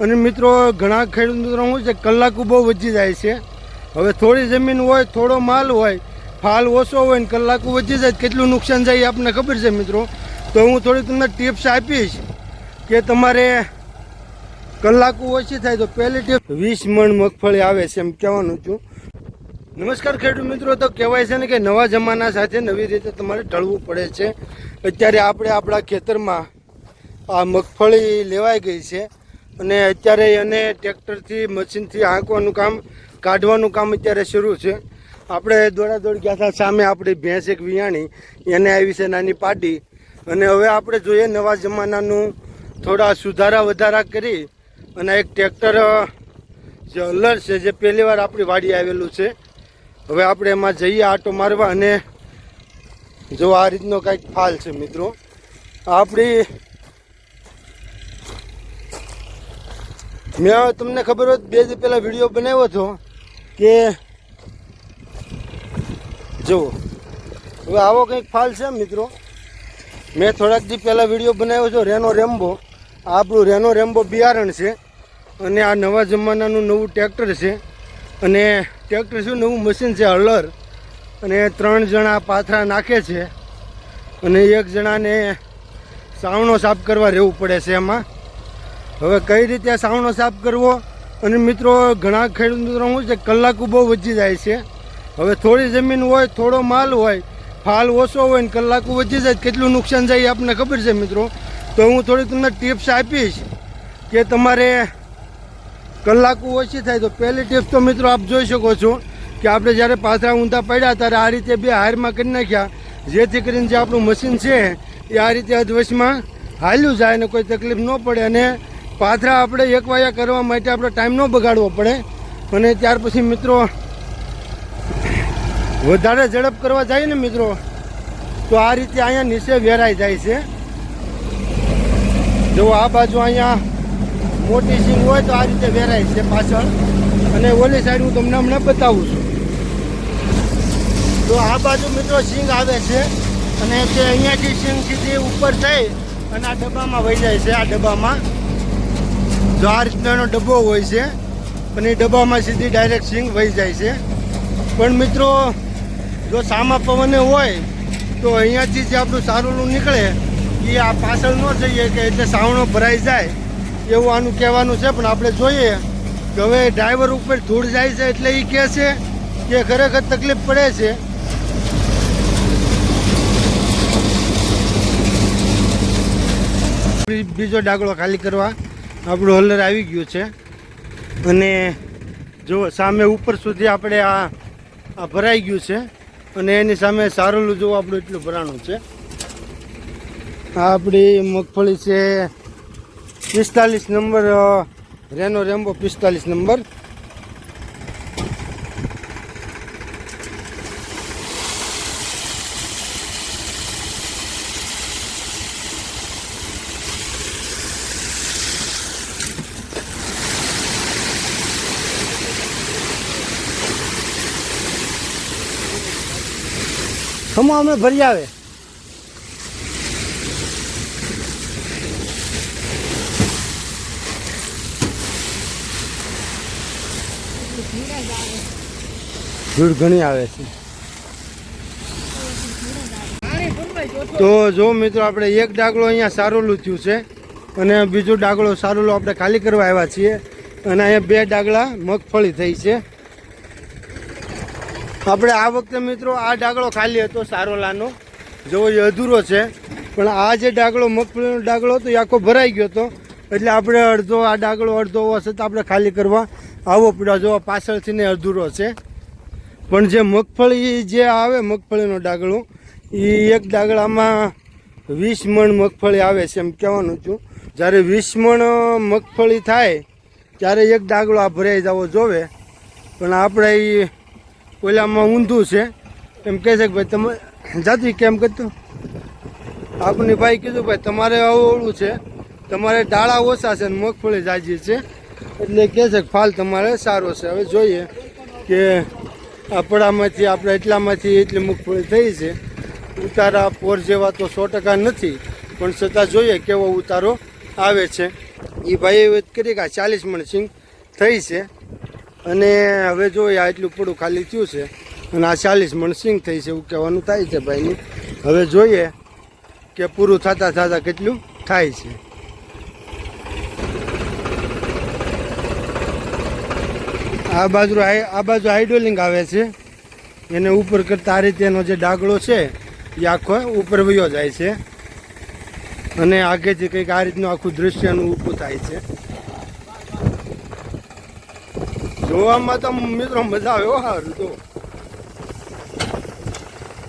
અને મિત્રો, ઘણા ખેડૂત મિત્રો શું છે કલાકો બહુ વધી જાય છે. હવે થોડી જમીન હોય, થોડો માલ હોય, ફાલ ઓછો હોય ને કલાકો વધી જાય, કેટલું નુકસાન જાય આપને ખબર છે મિત્રો. તો હું થોડી તમને ટિપ્સ આપીશ કે તમારે કલાકો ઓછી થાય તો પહેલી ટીપ, વીસ મણ મગફળી આવે છે એમ કહેવાનું છું. નમસ્કાર ખેડૂત મિત્રો તો કહેવાય છે ને કે નવા જમાના સાથે નવી રીતે તમારે ટળવું પડે છે. અત્યારે આપણે આપણા ખેતરમાં આ મગફળી લેવાઈ ગઈ છે. અને અત્યારે એને ટ્રેક્ટરથી, મશીનથી હાંકવાનું કામ, કાઢવાનું કામ અત્યારે શરૂ છે. આપણે દોડાદોડ ગયા હતા, સામે આપણી ભેંસ એક વિયાણી, એને આવી છે નાની પાટી અને હવે આપણે જોઈએ નવા જમાનાનું થોડા સુધારા વધારા કરી અને એક ટ્રેક્ટર જે અલર છે, જે પહેલી વાર આપણી વાડી આવેલું છે. હવે આપણે એમાં જઈએ આટો મારવા અને જો આ રીતનો કાંઈક ફાલ છે મિત્રો. આપણી મેં તમને ખબર હોત, બે દી પહેલાં વીડિયો બનાવ્યો હતો કે જુઓ, હવે આવો કંઈક ફાલ છે મિત્રો. મેં થોડાક દી પહેલાં વીડિયો બનાવ્યો હતો રેનો રેમ્બો આ આપણું રેનો રેમ્બો બિયારણ છે અને આ નવા જમાનાનું નવું ટ્રેક્ટર છે. અને ટ્રેક્ટર શું? નવું મશીન છે હલર અને ત્રણ જણા પાથરા નાખે છે. અને એક જણાને સાવણો સાફ કરવા રહેવું પડે છે એમાં. હવે કઈ રીતે સાવનો સાફ કરવો? અને મિત્રો, ઘણા ખેડૂત મિત્રો શું છે કલાકો બહુ વધી જાય છે. હવે થોડી જમીન હોય, થોડો માલ હોય, ફાલ ઓછો હોય ને કલાકો વધી જાય, કેટલું નુકસાન જાય એ આપણને ખબર છે મિત્રો? તો હું થોડી તમને ટિપ્સ આપીશ કે તમારે કલાકો ઓછી થાય તો પહેલી ટિપ્સ તો મિત્રો આપ જોઈ શકો છો કે આપણે જ્યારે પાથરા ઊંધા પડ્યા ત્યારે આ રીતે બે હારમાં કરી નાખ્યા. જેથી કરીને જે આપણું મશીન છે એ આ રીતે અધવશમાં હાલ્યું જાય અને કોઈ તકલીફ ન પડે અને પાથરા આપણે એક વાયા કરવા માટે આપણે ટાઈમ ન બગાડવો પડે. અને ત્યાર પછી મિત્રો, વધારે ઝડપ કરવા જાય ને મિત્રો, તો આ રીતે અહીંયા નીચે વેરાઈ જાય છે. જો આ બાજુ અહીંયા મોટી સિંગ હોય તો આ રીતે વેરાય છે પાછળ. અને ઓલી સાઈડ હું તમને હમણાં બતાવું છું. તો આ બાજુ મિત્રો સિંગ આવે છે. અને તે અહીંયાથી સિંગ સીધી ઉપર થઈ અને આ ડબ્બામાં વહી જાય છે, આ ડબ્બામાં. જો આ રીતનો ડબ્બો હોય છે. અને એ ડબ્બામાં સીધી ડાયરેક્ટ સિંગ વહી જાય છે. પણ મિત્રો, જો સામા પવને હોય, તો અહીંયાથી જે આપણું સારુલું નીકળે, એ આ પાછળ ન જઈએ કે એટલે સાવણો ભરાઈ જાય. એવું આનું કહેવાનું છે. પણ આપણે જોઈએ કે હવે ડ્રાઈવર ઉપર ધૂળ જાય છે એટલે એ કહે છે કે ખરેખર તકલીફ પડે છે. બીજો ડાગડો ખાલી કરવા. આપણું હલર આવી ગયું છે. અને જો સામે ઉપર સુધી આપણે આ આ ભરાઈ ગયું છે. અને એની સામે સારેલું જોવું આપણું એટલું ભરાણું છે. આ આપણી મગફળી છે પિસ્તાલીસ નંબર રેનો રેમ્બો પિસ્તાલીસ નંબર. ખમો અમે ભરી આવે. ધૂળ ઘણી આવે છે. તો જો મિત્રો, આપણે એક ડાગળો અહીંયા સારોલું થયું છે અને બીજો ડાગલો સારોલો આપણે ખાલી કરવા આવ્યા છીએ અને અહીંયા બે ડાગળા મગફળી થઈ છે. આપણે આ વખતે મિત્રો આ ડાગળો ખાલી હતો સારોલાનો. જેવો એ અધૂરો છે. પણ આ જે ડાગળો, મગફળીનો ડાગળો હતો, એ આખો ભરાઈ ગયો હતો. એટલે આપણે અડધો, આ ડાગળો અડધો હોવા છતાં આપણે ખાલી કરવા આવો પડ્યો. જો પાછળથી ને અધૂરો છે. પણ જે મગફળી જે આવે, મગફળીનો ડાગળો, એ એક ડાગળામાં વીસ મણ મગફળી આવે છે એમ કહેવાનું છું. જ્યારે વીસ મણ મગફળી થાય, ત્યારે એક ડાગળો આ ભરાઈ જવો જોવે. પણ આપણે એ ઓલામાં ઊંધું છે. એમ કહે છે કે ભાઈ, તમે જાતી કેમ કરતું? આપણને ભાઈ કીધું, ભાઈ, તમારે અવળું છે. તમારે ડાળા ઓછા છે ને મગફળી જાજી છે. એટલે કહે છે કે ફાલ તમારે સારો છે. હવે જોઈએ કે આપણામાંથી, આપણે એટલામાંથી એટલી મગફળી થઈ છે. ઉતારા પોર જેવા તો સો ટકા નથી, પણ છતાં જોઈએ કેવો ઉતારો આવે છે. એ ભાઈએ કરી કે આ ચાલીસ મણ સિંગ થઈ છે. અને હવે જો આ એટલું પડું ખાલી થયું છે, અને આ ચાલીસ મણ સિંગ થઈ છે, એવું કહેવાનું થાય છે ભાઈની. હવે જોઈએ કે પૂરું થતાં થતાં કેટલું થાય છે. આ બાજુ આ બાજુ હાઇડ્રોલિંગ આવે છે. એને ઉપર કરતા આ રીતે એનો જે ડાગળો છે, એ આખો ઉપર વયો જાય છે. અને આગેથી કંઈક આ રીતનું આખું દૃશ્યનું ઊભું થાય છે. જોવામાં તો મિત્રો મજા આવે હો, હારું તો.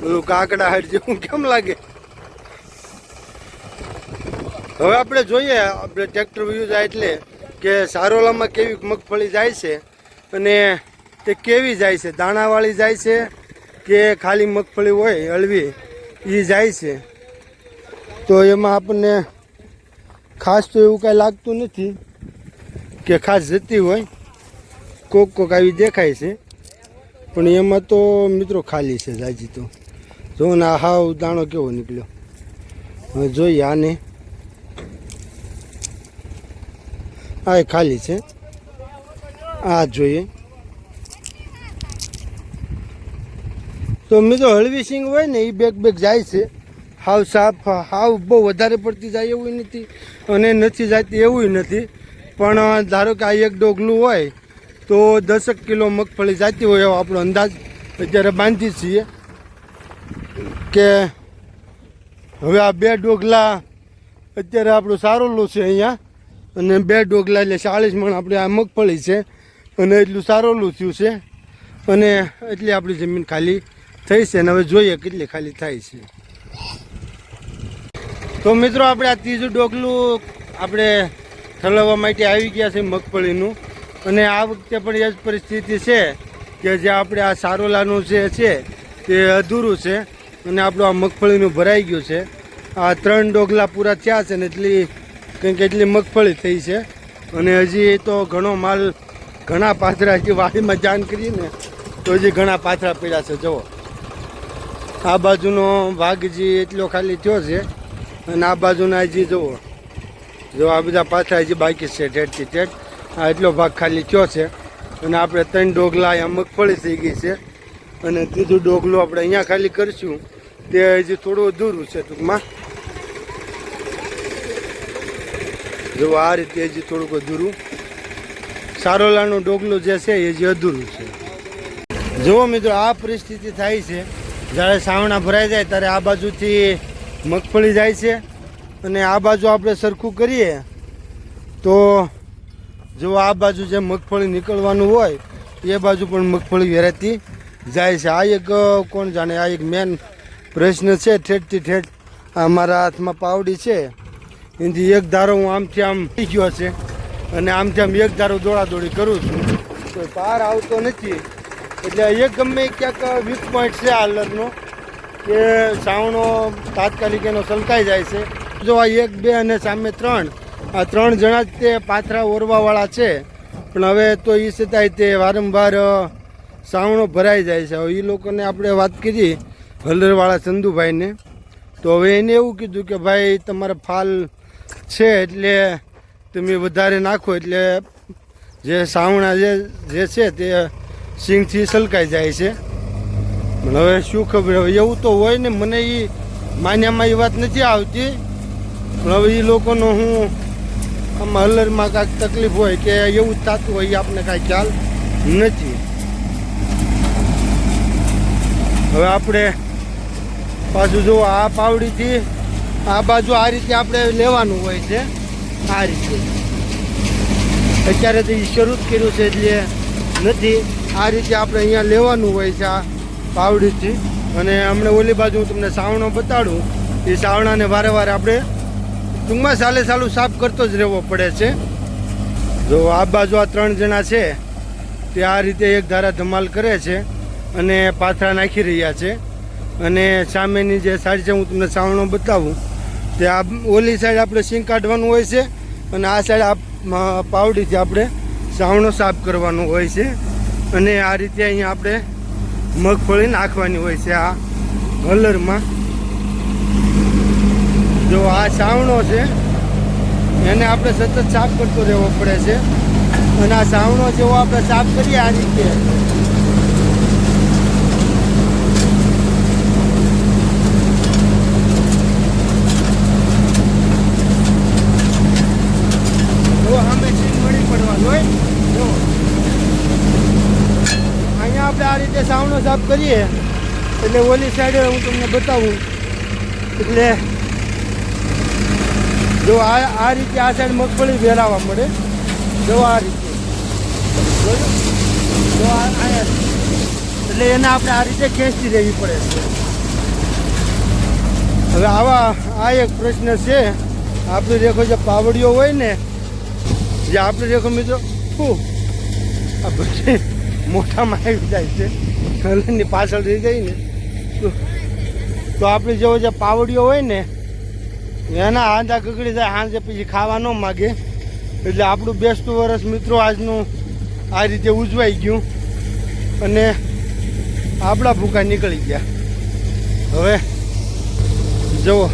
બધું કાકડા હાડ જેવું કેમ લાગે? હવે આપણે જોઈએ, આપણે ટ્રેક્ટર વ્યૂ જાય એટલે કે સારોલામાં કેવી મગફળી જાય છે અને તે કેવી જાય છે, દાણાવાળી જાય છે કે ખાલી મગફળી હોય, હળવી એ જાય છે. તો એમાં આપણને ખાસ તો એવું કાંઈ લાગતું નથી કે ખાસ જતી હોય. કોક કોક આવી દેખાય છે. પણ એમાં તો મિત્રો ખાલી છે જાજી તો. જો ને આ હાવ દાણો કેવો નીકળ્યો. હવે જોઈએ આને. આ એ ખાલી છે. આ જોઈએ. તો મિત્રો હળવી સિંગ હોય ને એ બેગ બેગ જાય છે. હાવ સાફ, હાવ બહુ વધારે પડતી જાય એવું નથી. અને નથી જાતી એવું નથી. પણ ધારો કે આ એક ડોગલું હોય તો દસક કિલો મગફળી જતી હોય એવો આપણો અંદાજ અત્યારે બાંધી છીએ કે હવે આ બે ડોગલા અત્યારે આપણું સારોલું છે અહીંયા. અને બે ડોગલા એટલે ચાળીસ મણ આપણે આ મગફળી છે. અને એટલું સારોલું થયું છે. અને એટલી આપણી જમીન ખાલી થઈ છે અને હવે જોઈએ કેટલી ખાલી થાય છે. તો મિત્રો, આપણે આ ત્રીજું ડોગલું આપણે ઠલવવા માટે આવી ગયા છે મગફળીનું. અને આ વખતે પણ એ જ પરિસ્થિતિ છે કે જે આપણે આ સારોલાનું જે છે તે અધૂરું છે અને આપણું આ મગફળીનું ભરાઈ ગયું છે. આ ત્રણ ડોગલા પૂરા થયા છે ને એટલી કંઈક એટલી મગફળી થઈ છે. અને હજી તો ઘણો માલ ઘણા પાથરા હજી વાડીમાં જાણ કરીએ ને તો હજી ઘણા પાથરા પડ્યા છે, જુઓ. આ બાજુનો ભાગ હજી એટલો ખાલી થયો છે અને આ બાજુના હજી જુઓ. જો આ બધા પાથરા હજી બાકી છે ઠેઠથી ઠેઠ. આ એટલો ભાગ ખાલી થયો છે? અને આપણે ત્રણ ડોગલા અહીંયા મગફળી થઈ ગઈ છે. અને ત્રીજું ડોગલું આપણે અહીંયા ખાલી કરીશું. તે હજી થોડું અધૂરું છે ટૂંકમાં. જો આ રીતે હજી થોડુંક અધૂરું. સારોલાનું ડોગલું જે છે એ હજી અધૂરું છે. જુઓ મિત્રો, આ પરિસ્થિતિ થાય છે. જ્યારે સાવણા ભરાઈ જાય ત્યારે આ બાજુથી મગફળી જાય છે. અને આ બાજુ આપણે સરખું કરીએ તો જો આ બાજુ જે મગફળી નીકળવાનું હોય, એ બાજુ પણ મગફળી વેરાતી જાય છે. આ એક કોણ જાણે, આ એક મેન પ્રશ્ન છે. ઠેઠથી ઠેઠ આ મારા હાથમાં પાવડી છે. એનાથી એક ધારો હું આમથી આમ ગયો છે અને આમથી આમ એક ધારો દોડાદોડી કરું છું. કોઈ પાર આવતો નથી. એટલે એક ગમે ક્યાંક વીક પોઈન્ટ છે આ લગ્નનો કે સાવણો તાત્કાલિક એનો સલકાઈ જાય છે. જો આ એક, બે અને સામે ત્રણ આ ત્રણ જણા તે પાથરા ઓરવાવાળા છે. પણ હવે તો એ છતાંય તે વારંવાર સાવણો ભરાઈ જાય છે. હવે એ લોકોને આપણે વાત કરી હલરવાળા ચંદુભાઈને. તો હવે એને એવું કીધું કે, ભાઈ, તમારે ફાલ છે એટલે તમે વધારે નાખો, એટલે જે સાવણા જે જે છે તે સિંગથી સલકાઈ જાય છે. પણ હવે શું ખબર, હવે એવું તો હોય ને, મને એ માન્યામાં એ વાત નથી આવતી. પણ હવે એ લોકોનો હું આમાં હલરમાં કાંઈક તકલીફ હોય કે એવું જ થતું હોય એ આપણને કાંઈ ખ્યાલ નથી. હવે આપણે પાછું જો આ પાવડીથી, આ બાજુ આ રીતે આપણે લેવાનું હોય છે, આ રીતે. અત્યારે તો એ શરૂ જ કર્યું છે એટલે નથી. આ રીતે આપણે અહીંયા લેવાનું હોય છે આ પાવડીથી. અને હમણાં ઓલી બાજુ હું તમને સાવણો બતાડું. એ સાવણાને વારે વારે આપણે ટૂંકમાં સાલે સાલું સાફ કરતો જ રહેવો પડે છે. જો આ બાજુ આ ત્રણ જણા છે, તે આ રીતે એક ધારા ધમાલ કરે છે અને પાથરા નાખી રહ્યા છે. અને સામેની જે સાઈડ છે, હું તમને સાવણો બતાવું, તે આ ઓલી સાઈડ આપણે સિંગ કાઢવાનું હોય છે અને આ સાઈડ આ પાવડીથી આપણે સાવણો સાફ કરવાનો હોય છે. અને આ રીતે અહીંયા આપણે મગફળી નાખવાની હોય છે આ હલરમાં જો આ સાવણો છે, એને આપણે સતત સાફ કરતો રહેવો પડે છે. અને આ સાવણો જેવો આપણે સાફ કરીએ, આ રીતે. આ રીતે સાવણો સાફ કરીએ. એટલે ઓલી સાઈડે હું તમને બતાવું. એટલે જો આ આ રીતે આ સાઈડ મગફળી વેરાવા મળે. જો આ રીતે. જો આ એટલે એને આપણે આ રીતે ખેંચતી રહેવી પડે. હવે આવા, આ એક પ્રશ્ન છે. આપણે દેખો જે પાવડીઓ હોય ને, જે આપણે દેખો મિત્રો શું આ બધી મોટામાં આવી જાય છે. કલરની પાછળ રહી ગઈ ને. તો- તો આપણે જેવો જે પાવડીઓ હોય ને એના હાંજા ગગડી જાય હાંજે પછી ખાવા ન માગે. એટલે આપણું બેસતું વર્ષ મિત્રો આજનું આ રીતે ઉજવાઈ ગયું. અને આપણા ભૂકા નીકળી ગયા. હવે જુઓ,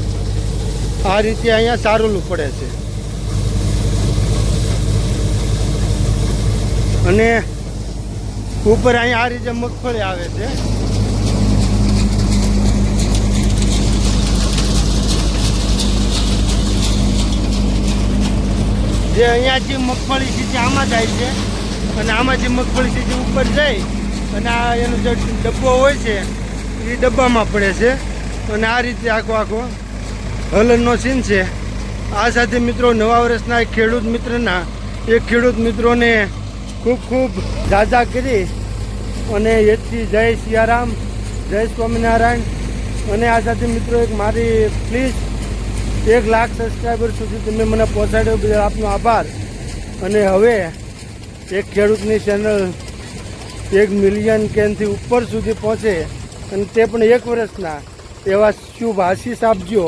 આ રીતે અહીંયા સારું પડે છે. અને ઉપર અહીંયા આ રીતે મગફળી આવે છે. જે અહીંયા જે મગફળી સીધી આમાં જાય છે, અને આમાં જે મગફળી સીધી ઉપર જાય, અને આ એનો જે ડબ્બો હોય છે, એ ડબ્બામાં પડે છે. અને આ રીતે આખો આખો હલનનો સીન છે. આ સાથે મિત્રો નવા વર્ષના એક ખેડૂત મિત્રના, એક ખેડૂત મિત્રોને ખૂબ ખૂબ જાજા કરી, અને એથી જય સિયારામ, જય સ્વામિનારાયણ. અને આ સાથે મિત્રો એક મારી પ્લીઝ એક લાખ સબસ્ક્રાઈબર સુધી તમે મને પહોંચાડ્યો બદલ આપનો આભાર. અને હવે એક ખેડૂતની ચેનલ એક મિલિયન કેનથી ઉપર સુધી પહોંચે. અને તે પણ એક વર્ષના. એવા શુભ આશીષ આપજો.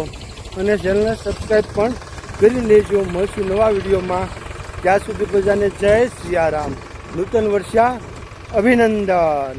અને ચેનલને સબસ્ક્રાઈબ પણ કરી લેજો. મળશું નવા વિડીયોમાં ત્યાં સુધી બધાને જય સિયારામ નૂતન વર્ષા અભિનંદન.